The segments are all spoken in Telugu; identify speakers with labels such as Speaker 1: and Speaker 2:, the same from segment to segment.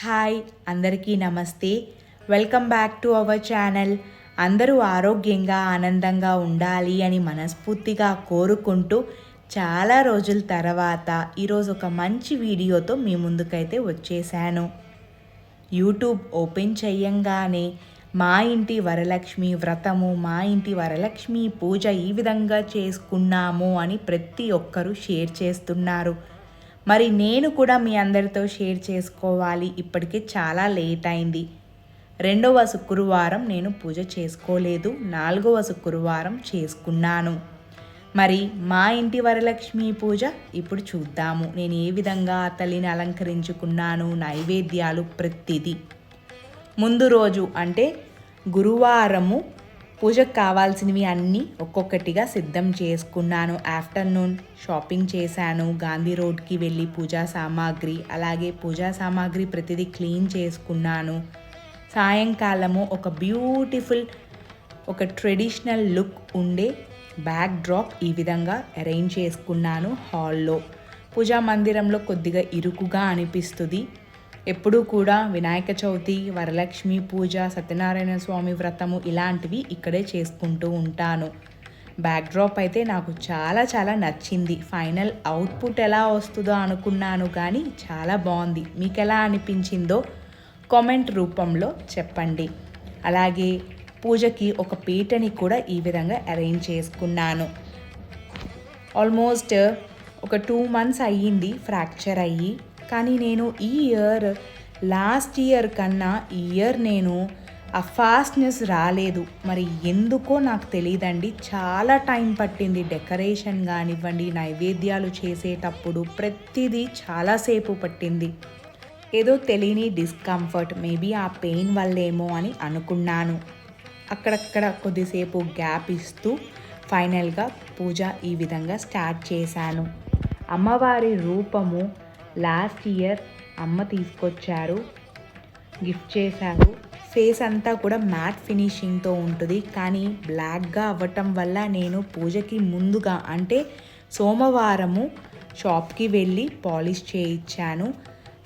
Speaker 1: హాయ్ అందరికీ నమస్తే. Welcome back to our channel. అందరూ ఆరోగ్యంగా ఆనందంగా ఉండాలి అని మనస్ఫూర్తిగా కోరుకుంటూ చాలా రోజుల తర్వాత ఈరోజు ఒక మంచి వీడియోతో మీ ముందుకైతే వచ్చేసాను యూట్యూబ్ ఓపెన్ చేయంగానే మా ఇంటి వరలక్ష్మి వ్రతము మా ఇంటి వరలక్ష్మి పూజ ఈ విధంగా చేసుకున్నాము అని ప్రతి ఒక్కరూ షేర్ చేస్తున్నారు. మరి నేను కూడా మీ అందరితో షేర్ చేసుకోవాలి. ఇప్పటికే చాలా లేట్ అయింది. రెండవ శుక్రవారం నేను పూజ చేసుకోలేదు. నాలుగవ శుక్రవారం చేసుకున్నాను. మరి మా ఇంటి వరలక్ష్మి పూజ ఇప్పుడు చూద్దాము. నేను ఏ విధంగా తల్లిని అలంకరించుకున్నాను నైవేద్యాలు ప్రతిదీ. ముందు రోజు అంటే గురువారము పూజకు కావాల్సినవి అన్నీ ఒక్కొక్కటిగా సిద్ధం చేసుకున్నాను. ఆఫ్టర్నూన్ షాపింగ్ చేశాను. గాంధీ రోడ్కి వెళ్ళి పూజా సామాగ్రి అలాగే పూజా సామాగ్రి ప్రతిదీ క్లీన్ చేసుకున్నాను. సాయంకాలము ఒక బ్యూటిఫుల్ ఒక ట్రెడిషనల్ లుక్ ఉండే బ్యాక్ డ్రాప్ ఈ విధంగా అరేంజ్ చేసుకున్నాను హాల్లో. పూజా మందిరంలో కొద్దిగా ఇరుకుగా అనిపిస్తుంది. ఎప్పుడూ కూడా వినాయక చవితి వరలక్ష్మి పూజ సత్యనారాయణ స్వామి వ్రతము ఇలాంటివి ఇక్కడే చేసుకుంటూ ఉంటాను. బ్యాక్డ్రాప్ అయితే నాకు చాలా చాలా నచ్చింది. ఫైనల్ అవుట్పుట్ ఎలా వస్తుందో అనుకున్నాను కానీ చాలా బాగుంది. మీకు ఎలా అనిపించిందో కామెంట్ రూపంలో చెప్పండి. అలాగే పూజకి ఒక పీటని కూడా ఈ విధంగా అరేంజ్ చేసుకున్నాను. ఆల్మోస్ట్ ఒక టూ మంత్స్ అయ్యింది ఫ్రాక్చర్ అయ్యి. కానీ నేను ఈ ఇయర్ లాస్ట్ ఇయర్ కన్నా ఈ ఇయర్ నేను ఆ ఫాస్ట్నెస్ రాలేదు. మరి ఎందుకో నాకు తెలియదండి చాలా టైం పట్టింది డెకరేషన్ కానివ్వండి నైవేద్యాలు చేసేటప్పుడు ప్రతిదీ చాలాసేపు పట్టింది. ఏదో తెలియని డిస్కంఫర్ట్ మేబీ ఆ పెయిన్ వల్లేమో అని అనుకున్నాను. అక్కడక్కడ కొద్దిసేపు గ్యాప్ ఇస్తూ ఫైనల్గా పూజ ఈ విధంగా స్టార్ట్ చేశాను. అమ్మవారి రూపము లాస్ట్ ఇయర్ అమ్మ తీసుకొచ్చారు గిఫ్ట్ చేశారు. ఫేస్ అంతా కూడా మ్యాట్ ఫినిషింగ్తో ఉంటుంది కానీ బ్లాక్గా అవ్వటం వల్ల నేను పూజకి ముందుగా అంటే సోమవారము షాప్కి వెళ్ళి పాలిష్ చేయించాను.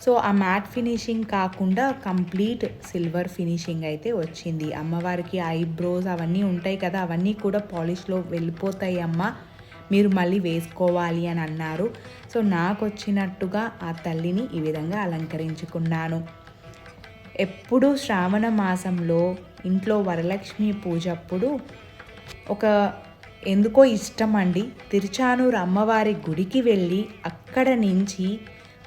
Speaker 1: సో ఆ మ్యాట్ ఫినిషింగ్ కాకుండా కంప్లీట్ సిల్వర్ ఫినిషింగ్ అయితే వచ్చింది. అమ్మవారికి ఐబ్రోస్ అవన్నీ ఉంటాయి కదా అవన్నీ కూడా పాలిష్లో వెళ్ళిపోతాయి అమ్మ. మీరు మళ్ళీ వేసుకోవాలి అని అన్నారు. సో నాకు వచ్చినట్టుగా ఆ తల్లిని ఈ విధంగా అలంకరించుకున్నాను. ఎప్పుడు శ్రావణ మాసంలో ఇంట్లో వరలక్ష్మి పూజ అప్పుడు ఒక ఎందుకో ఇష్టం అండి. తిరుచానూరు అమ్మవారి గుడికి వెళ్ళి అక్కడ నుంచి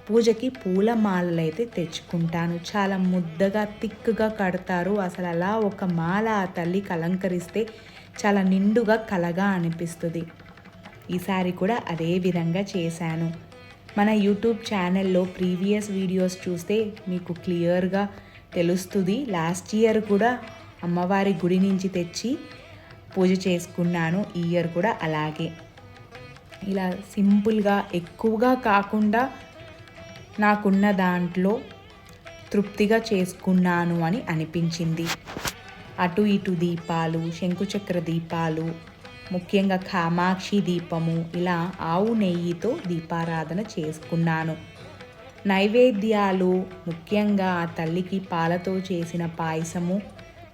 Speaker 1: పూజకి పూలమాలలు అయితే తెచ్చుకుంటాను. చాలా ముద్దగా థిక్గా కడతారు. అసలు అలా ఒక మాల ఆ తల్లికి అలంకరిస్తే చాలా నిండుగా కలగా అనిపిస్తుంది. ఈసారి కూడా అదే విధంగా చేశాను. మన యూట్యూబ్ ఛానల్లో ప్రీవియస్ వీడియోస్ చూస్తే మీకు క్లియర్గా తెలుస్తుంది. లాస్ట్ ఇయర్ కూడా అమ్మవారి గుడి నుంచి తెచ్చి పూజ చేసుకున్నాను. ఈ ఇయర్ కూడా అలాగే. ఇలా సింపుల్గా ఎక్కువగా కాకుండా నాకున్న దాంట్లో తృప్తిగా చేసుకున్నాను అని అనిపించింది. అటు ఇటు దీపాలు శంకుచక్ర దీపాలు ముఖ్యంగా కామాక్షి దీపము ఇలా ఆవు నెయ్యితో దీపారాధన చేసుకున్నాను. నైవేద్యాలు ముఖ్యంగా ఆ తల్లికి పాలతో చేసిన పాయసము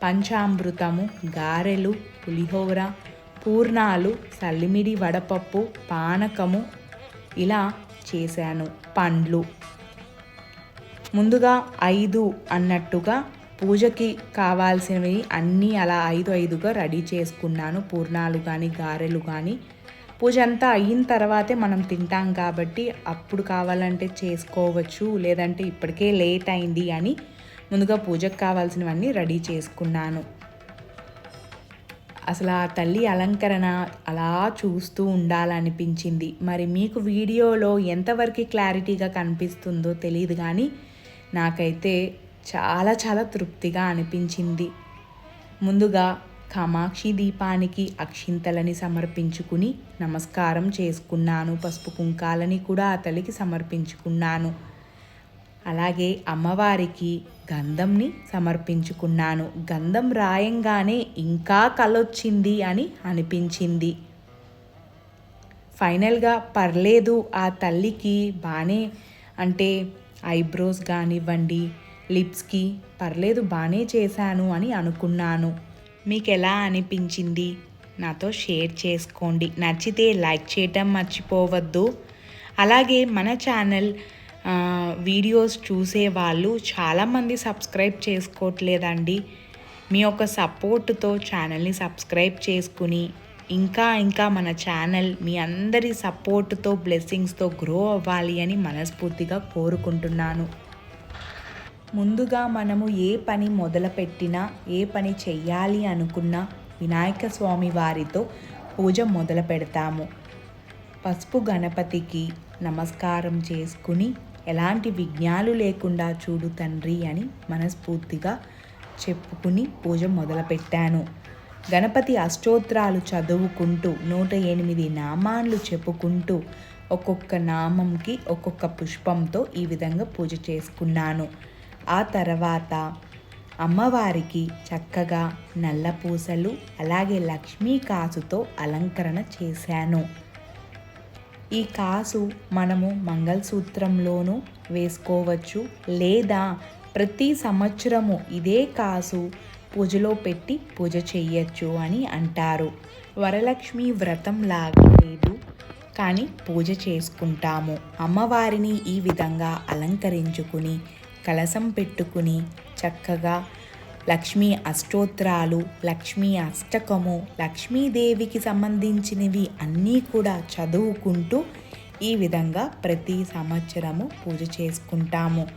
Speaker 1: పంచామృతము గారెలు పులిహోర పూర్ణాలు సల్లిమిడి వడపప్పు పానకము ఇలా చేశాను. పండ్లు. ముందుగా ఐదు అన్నట్టుగా పూజకి కావాల్సినవి అన్నీ అలా ఐదు ఐదుగా రెడీ చేసుకున్నాను. పూర్ణాలు కానీ గారెలు కానీ పూజ అంతా అయిన తర్వాతే మనం తింటాం కాబట్టి అప్పుడు కావాలంటే చేసుకోవచ్చు. లేదంటే ఇప్పటికే లేట్ అయింది అని ముందుగా పూజకు కావాల్సినవన్నీ రెడీ చేసుకున్నాను. అసలు ఆ తల్లి అలంకరణ అలా చూస్తూ ఉండాలనిపించింది. మరి మీకు వీడియోలో ఎంతవరకు క్లారిటీగా కనిపిస్తుందో తెలియదు కానీ నాకైతే చాలా చాలా తృప్తిగా అనిపించింది. ముందుగా కామాక్షి దీపానికి అక్షింతలని సమర్పించుకుని నమస్కారం చేసుకున్నాను. పసుపు కుంకాలని కూడా అతలికి సమర్పించుకున్నాను. అలాగే అమ్మవారికి గంధంని సమర్పించుకున్నాను. గంధం రాయంగానే ఇంకా కలొచ్చింది అని అనిపించింది. ఫైనల్గా పర్లేదు ఆ తల్లికి బాగానే అంటే ఐబ్రోస్ కానివ్వండి లిప్స్కి పర్లేదు బాగానే చేశాను అని అనుకున్నాను. మీకు ఎలా అనిపించింది? నాతో షేర్ చేసుకోండి. నచ్చితే లైక్ చేయటం మర్చిపోవద్దు. అలాగే మన ఛానల్ వీడియోస్ చూసే వాళ్ళు చాలామంది సబ్స్క్రైబ్ చేసుకోవట్లేదండి. మీ యొక్క సపోర్ట్తో ఛానల్ని సబ్స్క్రైబ్ చేసుకుని ఇంకా ఇంకా మన ఛానల్ మీ అందరి సపోర్ట్తో బ్లెస్సింగ్స్తో గ్రో అవ్వాలి అని మనస్ఫూర్తిగా కోరుకుంటున్నాను. ముందుగా మనము ఏ పని మొదలుపెట్టినా ఏ పని చెయ్యాలి అనుకున్నా వినాయక స్వామి వారితో పూజ మొదలు పెడతాము. పసుపు గణపతికి నమస్కారం చేసుకుని ఎలాంటి విఘ్నాలు లేకుండా చూడు తండ్రి అని మనస్ఫూర్తిగా చెప్పుకుని పూజ మొదలుపెట్టాను గణపతి అష్టోత్రాలు చదువుకుంటూ నూట ఎనిమిది నామాన్లు చెప్పుకుంటూ ఒక్కొక్క నామంకి ఒక్కొక్క పుష్పంతో ఈ విధంగా పూజ చేసుకున్నాను. ఆ తర్వాత అమ్మవారికి చక్కగా నల్ల పూసలు అలాగే లక్ష్మీ కాసుతో అలంకరణ చేశాను. ఈ కాసు మనము మంగళసూత్రంలోనూ వేసుకోవచ్చు లేదా ప్రతి సంవత్సరము ఇదే కాసు పూజలో పెట్టి పూజ చేయొచ్చు అని అంటారు. వరలక్ష్మి వ్రతం లాగా లేదు కానీ పూజ చేసుకుంటాము. అమ్మవారిని ఈ విధంగా అలంకరించుకుని కలసం పెట్టుకుని చక్కగా లక్ష్మీ అష్టోత్రాలు లక్ష్మీ అష్టకము లక్ష్మీదేవికి సంబంధించినవి అన్నీ కూడా చదువుకుంటూ ఈ విధంగా ప్రతి సంవత్సరము పూజ చేసుకుంటాము.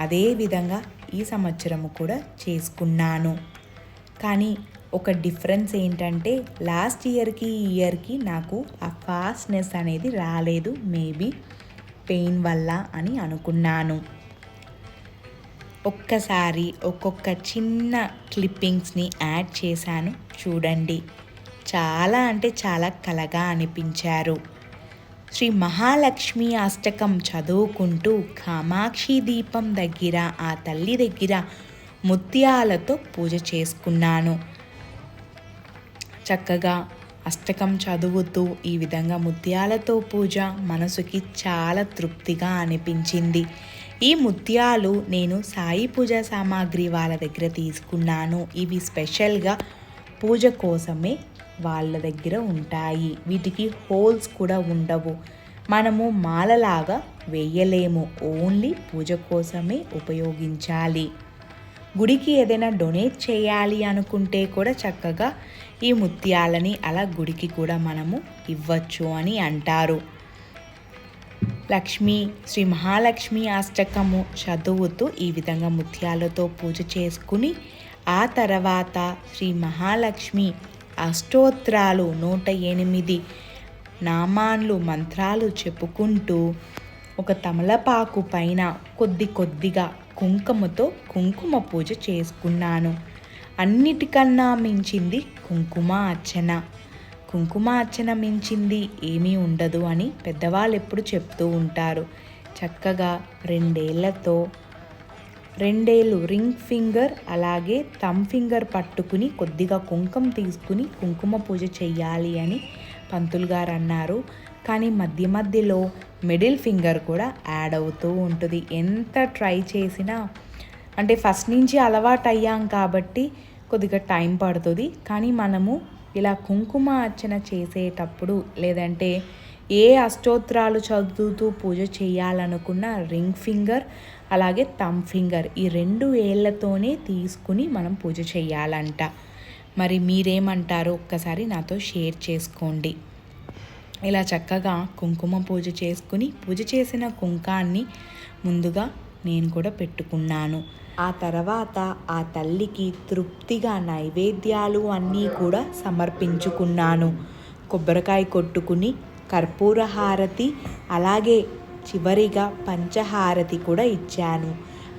Speaker 1: అదే విధంగా ఈ సంవత్సరము కూడా చేసుకున్నాను. కానీ ఒక డిఫరెన్స్ ఏంటంటే లాస్ట్ ఇయర్కి ఈ ఇయర్కి నాకు ఆ ఫాస్ట్నెస్ అనేది రాలేదు. మేబీ పెయిన్ వల్ల అని అనుకున్నాను. ఒక్కసారి ఒక్కొక్క చిన్న క్లిప్పింగ్స్ని యాడ్ చేశాను. చూడండి. చాలా అంటే చాలా కలగా అనిపించారు. శ్రీ మహాలక్ష్మి అష్టకం చదువుకుంటూ కామాక్షి దీపం దగ్గర ఆ తల్లి దగ్గర ముత్యాలతో పూజ చేసుకున్నాను. చక్కగా అష్టకం చదువుతూ ఈ విధంగా ముత్యాలతో పూజ మనసుకి చాలా తృప్తిగా అనిపించింది. ఈ ముత్యాలు నేను సాయి పూజ సామాగ్రి వాళ్ళ దగ్గర తీసుకున్నాను. ఇవి స్పెషల్గా పూజ కోసమే వాళ్ళ దగ్గర ఉంటాయి. వీటికి హోల్స్ కూడా ఉండవు. మనము మాలలాగా వేయలేము. ఓన్లీ పూజ కోసమే ఉపయోగించాలి. గుడికి ఏదైనా డొనేట్ చేయాలి అనుకుంటే కూడా చక్కగా ఈ ముత్యాలని అలా గుడికి కూడా మనము ఇవ్వచ్చు అని అంటారు. లక్ష్మి శ్రీ మహాలక్ష్మి అష్టకము చదువుతూ ఈ విధంగా ముత్యాలతో పూజ చేసుకుని ఆ తర్వాత శ్రీ మహాలక్ష్మి అష్టోత్రాలు నూట ఎనిమిది నామాన్లు మంత్రాలు చెప్పుకుంటూ ఒక తమలపాకు పైన కొద్ది కొద్దిగా కుంకుమతో కుంకుమ పూజ చేసుకున్నాను. అన్నిటికన్నా మించింది కుంకుమ అర్చన కుంకుమ అర్చన మించింది ఏమీ ఉండదు అని పెద్దవాళ్ళు ఎప్పుడు చెప్తూ ఉంటారు. చక్కగా రెండేళ్ళతో రెండేళ్ళు రింగ్ ఫింగర్ అలాగే థమ్ ఫింగర్ పట్టుకుని కొద్దిగా కుంకుమ తీసుకుని కుంకుమ పూజ చెయ్యాలి అని పంతులు గారు అన్నారు. కానీ మధ్య మధ్యలో మిడిల్ ఫింగర్ కూడా యాడ్ అవుతూ ఉంటుంది. ఎంత ట్రై చేసినా అంటే ఫస్ట్ నుంచి అలవాటు అయ్యాం కాబట్టి కొద్దిగా టైం పడుతుంది. కానీ మనము ఇలా కుంకుమ అర్చన చేసేటప్పుడు లేదంటే ఏ అష్టోత్రాలు చదువుతూ పూజ చేయాలనుకున్న రింగ్ ఫింగర్ అలాగే థమ్ ఫింగర్ ఈ రెండు ఏళ్ళతోనే తీసుకుని మనం పూజ చేయాలంట. మరి మీరేమంటారో? ఒక్కసారి నాతో షేర్ చేసుకోండి. ఇలా చక్కగా కుంకుమ పూజ చేసుకుని పూజ చేసిన కుంకాన్ని ముందుగా నేను కూడా పెట్టుకున్నాను. ఆ తర్వాత ఆ తల్లికి తృప్తిగా నైవేద్యాలు అన్నీ కూడా సమర్పించుకున్నాను. కొబ్బరికాయ కొట్టుకుని కర్పూర హారతి అలాగే చివరిగా పంచహారతి కూడా ఇచ్చాను.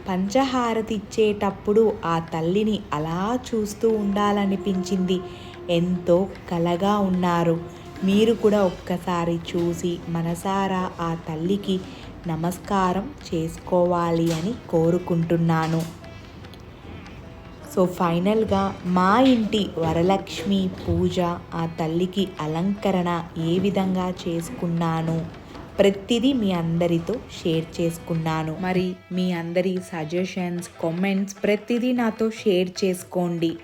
Speaker 1: పంచహారతి ఇచ్చేటప్పుడు ఆ తల్లిని అలా చూస్తూ ఉండాలనిపించింది. ఎంతో కలగా ఉన్నారు. మీరు కూడా ఒక్కసారి చూసి మనసారా ఆ తల్లికి నమస్కారం చేసుకోవాలి అని కోరుకుంటున్నాను. సో ఫైనల్గా మా ఇంటి వరలక్ష్మి పూజ ఆ తల్లికి అలంకరణ ఏ విధంగా చేసుకున్నాను ప్రతిదీ మీ అందరితో షేర్ చేసుకున్నాను. మరి మీ అందరి సజెషన్స్ కామెంట్స్ ప్రతిదీ నాతో షేర్ చేసుకోండి.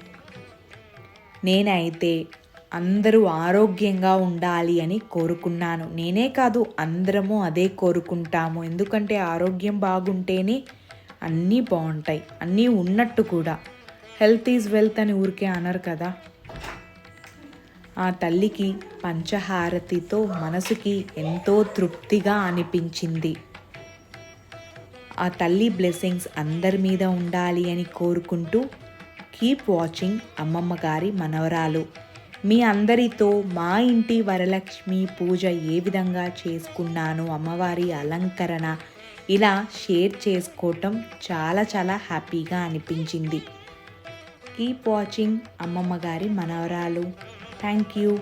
Speaker 1: నేనైతే అందరూ ఆరోగ్యంగా ఉండాలి అని కోరుకున్నాను. నేనే కాదు అందరము అదే కోరుకుంటాము. ఎందుకంటే ఆరోగ్యం బాగుంటేనే అన్నీ బాగుంటాయి. అన్నీ ఉన్నట్టు కూడా. హెల్త్ ఈజ్ వెల్త్ అని ఊరికే అనరు కదా. ఆ తల్లికి పంచహారతితో మనసుకి ఎంతో తృప్తిగా అనిపించింది. ఆ తల్లి బ్లెస్సింగ్స్ అందరి మీద ఉండాలి అని కోరుకుంటూ కీప్ వాచింగ్ అమ్మమ్మ గారి మనవరాలు. మీ అందరితో మా ఇంటి వరలక్ష్మి పూజ ఏ విధంగా చేసుకున్నాను అమ్మవారి అలంకరణ ఇలా షేర్ చేసుకోవటం చాలా చాలా హ్యాపీగా అనిపించింది. కీప్ వాచింగ్ అమ్మమ్మ గారి మనవరాలు. Thank you.